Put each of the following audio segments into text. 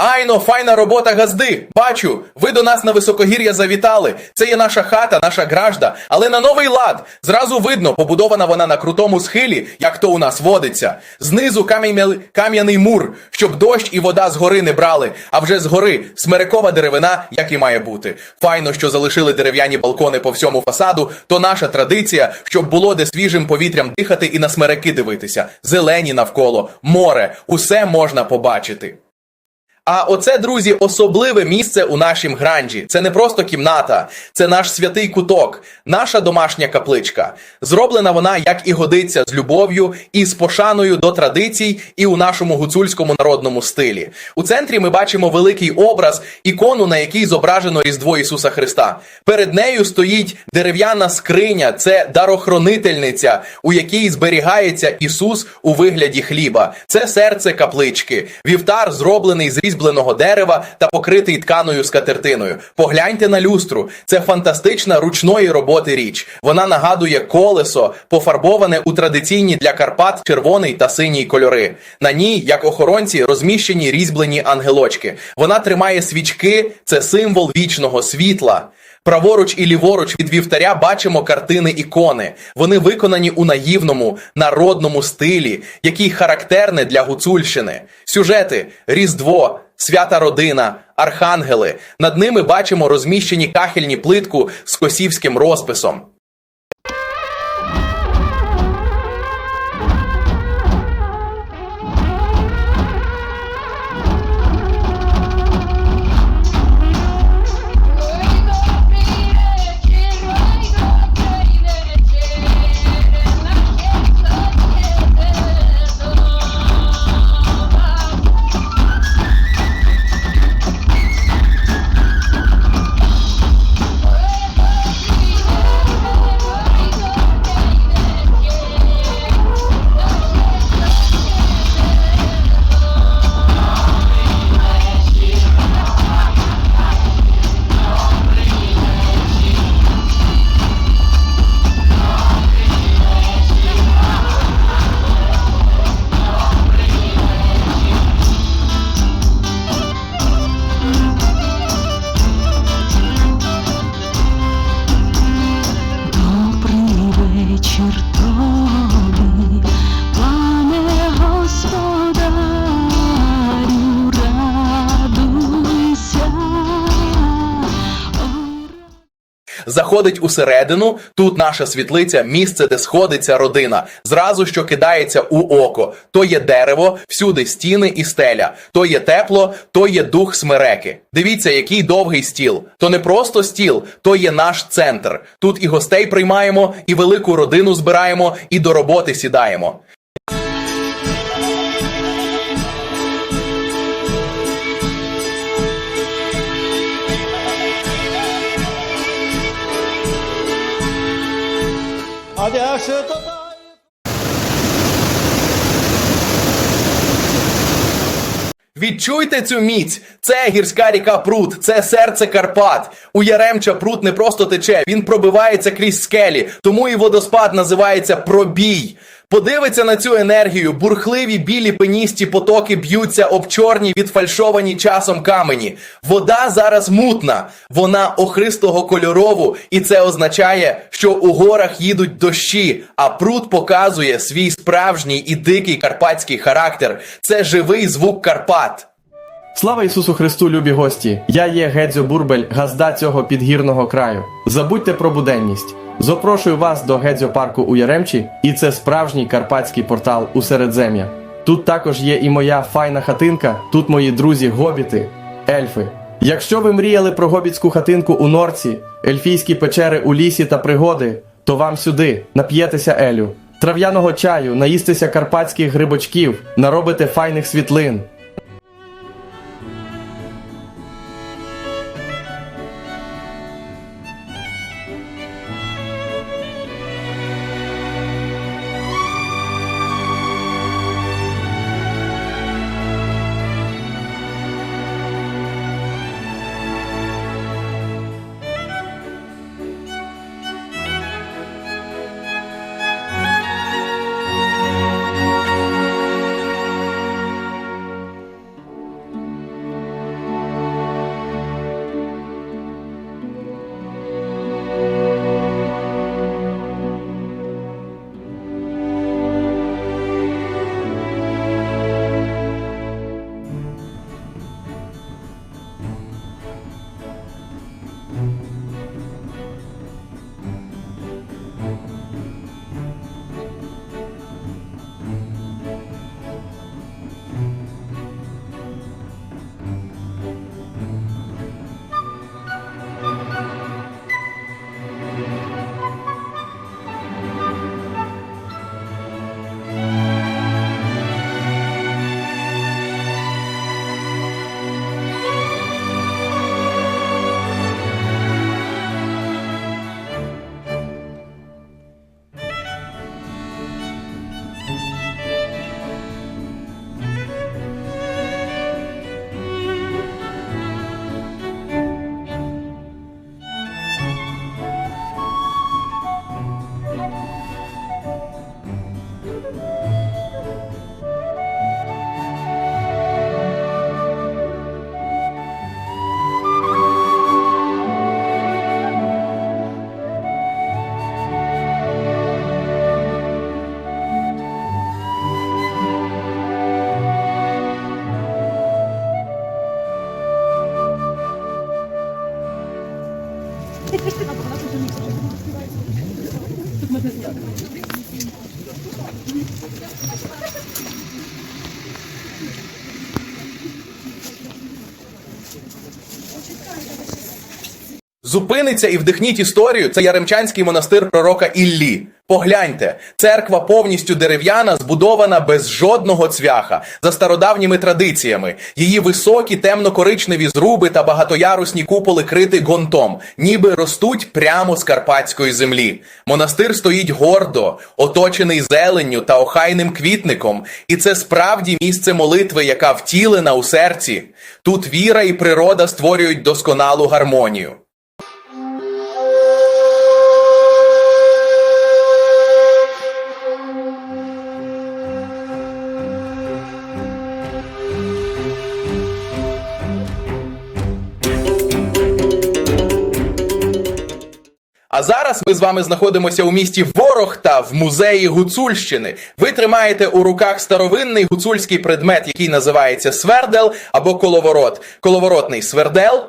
Айно, файна робота газди. Бачу, ви до нас на високогір'я завітали. Це є наша хата, наша гражда, але на новий лад. Зразу видно, побудована вона на крутому схилі, як то у нас водиться. Знизу кам'яний мур, щоб дощ і вода з гори не брали, а вже з гори смерекова деревина, як і має бути. Файно, що залишили дерев'яні балкони по всьому фасаду, то наша традиція, щоб було де свіжим повітрям дихати і на смереки дивитися. Зелені навколо, море, усе можна побачити. А оце, друзі, особливе місце у нашім гранжі. Це не просто кімната, це наш святий куток, наша домашня капличка. Зроблена вона, як і годиться, з любов'ю і з пошаною до традицій, і у нашому гуцульському народному стилі. У центрі ми бачимо великий образ, ікону, на якій зображено Різдво Ісуса Христа. Перед нею стоїть дерев'яна скриня, це дарохронительниця, у якій зберігається Ісус у вигляді хліба. Це серце каплички. Вівтар зроблений з різьбленого дерева та покритий тканою скатертиною. Погляньте на люстру. Це фантастична ручної роботи річ. Вона нагадує колесо, пофарбоване у традиційні для Карпат червоний та синій кольори. На ній, як охоронці, розміщені різьблені ангелочки. Вона тримає свічки, це символ вічного світла. Праворуч і ліворуч від вівтаря бачимо картини ікони. Вони виконані у наївному народному стилі, який характерне для гуцульщини. Сюжети Різдво, свята родина, архангели. Над ними бачимо розміщені кахельні плитку з косівським розписом. Заходить усередину, тут наша світлиця, місце, де сходиться родина. Зразу що кидається у око. То є дерево, всюди стіни і стеля. То є тепло, то є дух смереки. Дивіться, який довгий стіл. То не просто стіл, то є наш центр. Тут і гостей приймаємо, і велику родину збираємо, і до роботи сідаємо. А де ще то? Відчуйте цю міць. Це гірська ріка Прут, це серце Карпат. У Яремча Прут не просто тече, він пробивається крізь скелі, тому і водоспад називається пробій. Подивиться на цю енергію, бурхливі білі пеністі потоки б'ються об чорні відфальшовані часом камені. Вода зараз мутна, вона охристого кольорову, і це означає, що у горах їдуть дощі, а пруд показує свій справжній і дикий карпатський характер. Це живий звук Карпат. Слава Ісусу Христу, любі гості! Я є Гедзьо Бурбель, газда цього підгірного краю. Забудьте про буденність. Запрошую вас до Гедзьо парку у Яремчі, і це справжній карпатський портал у Середзем'я. Тут також є і моя файна хатинка, тут мої друзі гобіти, ельфи. Якщо ви мріяли про гобітську хатинку у Норці, ельфійські печери у лісі та пригоди, то вам сюди нап'єтеся Елю, трав'яного чаю, наїстися карпатських грибочків, наробите файних світлин. Зупиниться і вдихніть історію. Це Яремчанський монастир пророка Іллі. Погляньте, церква повністю дерев'яна, збудована без жодного цвяха, за стародавніми традиціями. Її високі темно-коричневі зруби та багатоярусні куполи криті гонтом, ніби ростуть прямо з карпатської землі. Монастир стоїть гордо, оточений зеленню та охайним квітником, і це справді місце молитви, яка втілена у серці. Тут віра і природа створюють досконалу гармонію. Зараз ми з вами знаходимося у місті Ворохта в музеї Гуцульщини. Ви тримаєте у руках старовинний гуцульський предмет, який називається свердел або коловорот. Коловоротний свердел.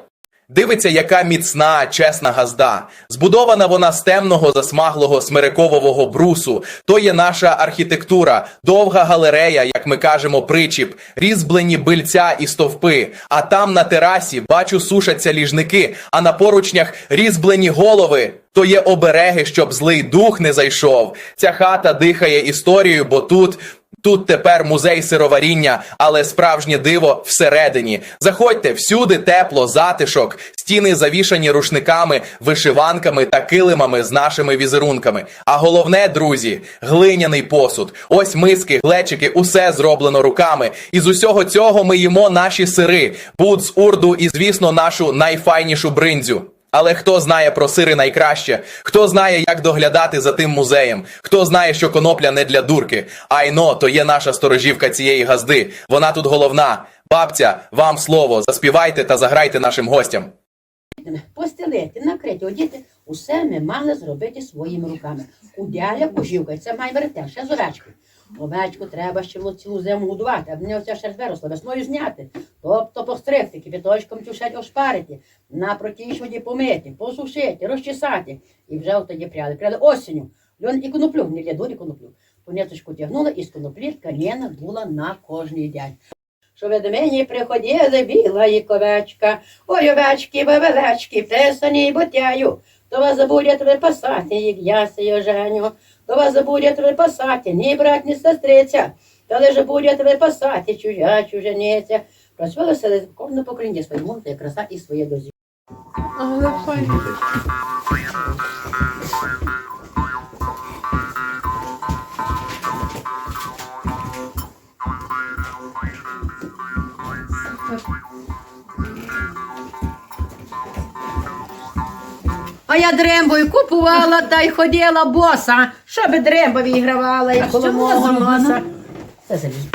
Дивиться, яка міцна, чесна газда. Збудована вона з темного засмаглого смирикового брусу. То є наша архітектура, довга галерея, як ми кажемо, причіп, різьблені бильця і стовпи. А там на терасі бачу сушаться ліжники, а на поручнях різьблені голови. То є обереги, щоб злий дух не зайшов. Ця хата дихає історією, бо тут Тут тепер музей сироваріння, але справжнє диво всередині. Заходьте, всюди тепло, затишок, стіни завішані рушниками, вишиванками та килимами з нашими візерунками. А головне, друзі, глиняний посуд. Ось миски, глечики, усе зроблено руками. І з усього цього ми їмо наші сири, буд з урду і, звісно, нашу найфайнішу бриндзю. Але хто знає про сири найкраще? Хто знає, як доглядати за тим музеєм? Хто знає, що конопля не для дурки? Айно, то є наша сторожівка цієї газди. Вона тут головна. Бабця, вам слово, заспівайте та заграйте нашим гостям. Постелити, накрити, одіти, усе ми мали зробити своїми руками. Кудяля, кожівка, це має верте, ще з овечки. Овечку треба ще було цілу зиму годувати, аби не оця шерсть виросла, весною зняти. Тобто постригти, кипяточком чушать ошпарити, на протічводі помити, посушити, розчесати. І вже от тоді пряли. Пряли осінню. Льон і коноплю, не для дурі коноплю. По ниточку тягнула і з коноплі тканина була на кожний день. Що від мені приходили біла і ковечка, ой, овечки, бабелечки, писані ботяю, то вас забудять випасати, як я сею женю, то вас забудять випасати, ні брат, ні сестриця, та лише будуть випасати, чужа чужениця. Працювали все кожне покоління своє мовити, краса і своє дозі. А я дрембою купувала та й ходила боса, щоб дрембові гравала і коло мого носа. Це залізо.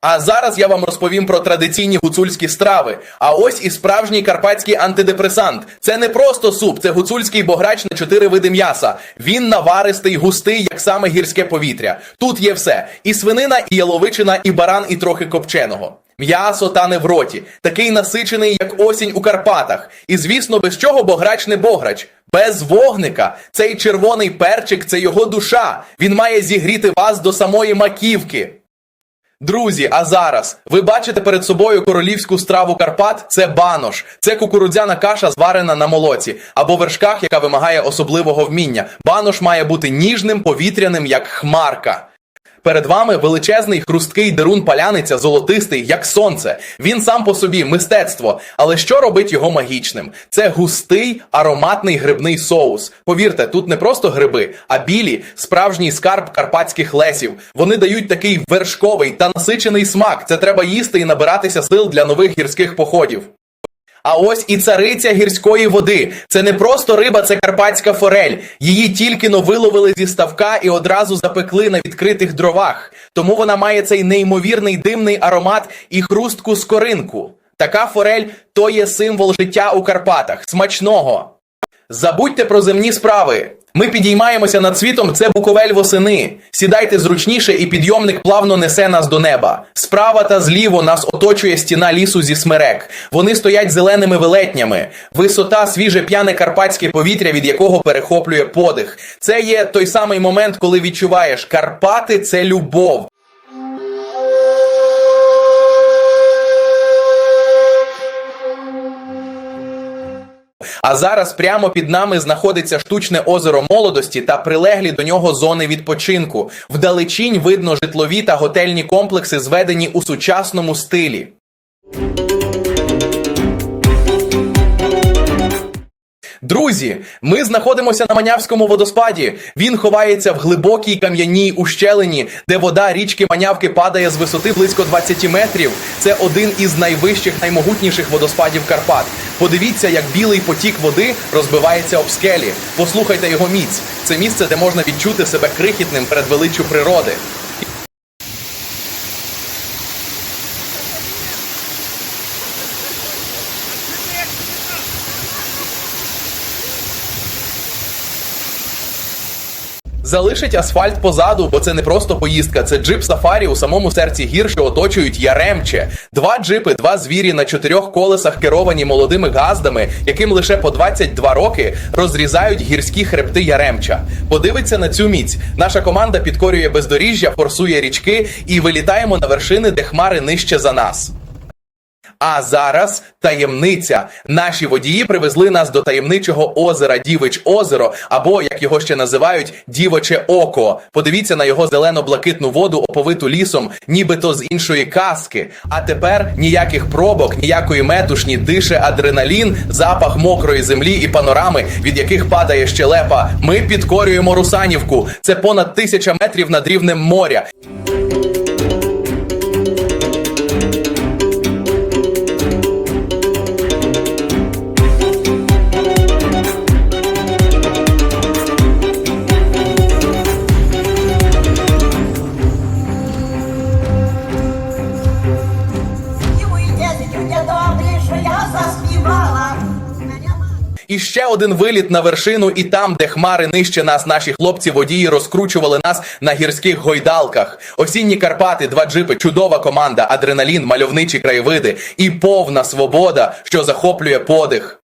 А зараз я вам розповім про традиційні гуцульські страви. А ось і справжній карпатський антидепресант. Це не просто суп, це гуцульський бограч на чотири види м'яса. Він наваристий, густий, як саме гірське повітря. Тут є все: і свинина, і яловичина, і баран, і трохи копченого. М'ясо тане в роті, такий насичений, як осінь у Карпатах. І звісно, без чого бограч не бограч. Без вогника. Цей червоний перчик це його душа. Він має зігріти вас до самої маківки. Друзі, а зараз ви бачите перед собою королівську страву Карпат? Це банош. Це кукурудзяна каша, зварена на молоці або вершках, яка вимагає особливого вміння. Банош має бути ніжним, повітряним, як хмарка. Перед вами величезний хрусткий дерун паляниця, золотистий, як сонце. Він сам по собі мистецтво. Але що робить його магічним? Це густий ароматний грибний соус. Повірте, тут не просто гриби, а білі, справжній скарб карпатських лесів. Вони дають такий вершковий та насичений смак. Це треба їсти і набиратися сил для нових гірських походів. А ось і цариця гірської води. Це не просто риба, це карпатська форель. Її тільки но виловили зі ставка і одразу запекли на відкритих дровах. Тому вона має цей неймовірний димний аромат і хрустку скоринку. Така форель то є символ життя у Карпатах. Смачного! Забудьте про земні справи. Ми підіймаємося над світом, це Буковель восени. Сідайте зручніше, і підйомник плавно несе нас до неба. Справа та зліво нас оточує стіна лісу зі смерек. Вони стоять зеленими велетнями. Висота, свіже п'яне карпатське повітря, від якого перехоплює подих. Це є той самий момент, коли відчуваєш, Карпати це любов. А зараз прямо під нами знаходиться штучне озеро молодості та прилеглі до нього зони відпочинку. Вдалечінь видно житлові та готельні комплекси, зведені у сучасному стилі. Друзі, ми знаходимося на Манявському водоспаді. Він ховається в глибокій кам'яній ущелині, де вода річки Манявки падає з висоти близько 20 метрів. Це один із найвищих, наймогутніших водоспадів Карпат. Подивіться, як білий потік води розбивається об скелі. Послухайте його міць. Це місце, де можна відчути себе крихітним перед величчю природи. Залишить асфальт позаду, бо це не просто поїздка, це джип сафарі у самому серці гір, що оточують Яремче. Два джипи, два звірі на чотирьох колесах, керовані молодими газдами, яким лише по 22 роки розрізають гірські хребти Яремча. Подивиться на цю міць. Наша команда підкорює бездоріжжя, форсує річки і вилітаємо на вершини, де хмари нижче за нас. А зараз таємниця. Наші водії привезли нас до таємничого озера Дівич Озеро, або як його ще називають, Дівоче Око. Подивіться на його зелено-блакитну воду, оповиту лісом, нібито з іншої казки. А тепер ніяких пробок, ніякої метушні, дише адреналін, запах мокрої землі і панорами, від яких падає щелепа. Ми підкорюємо Русанівку. Це понад тисяча метрів над рівнем моря. Ще один виліт на вершину, і там, де хмари нижче нас, наші хлопці водії розкручували нас на гірських гойдалках. Осінні Карпати, два джипи, чудова команда, адреналін, мальовничі краєвиди і повна свобода, що захоплює подих.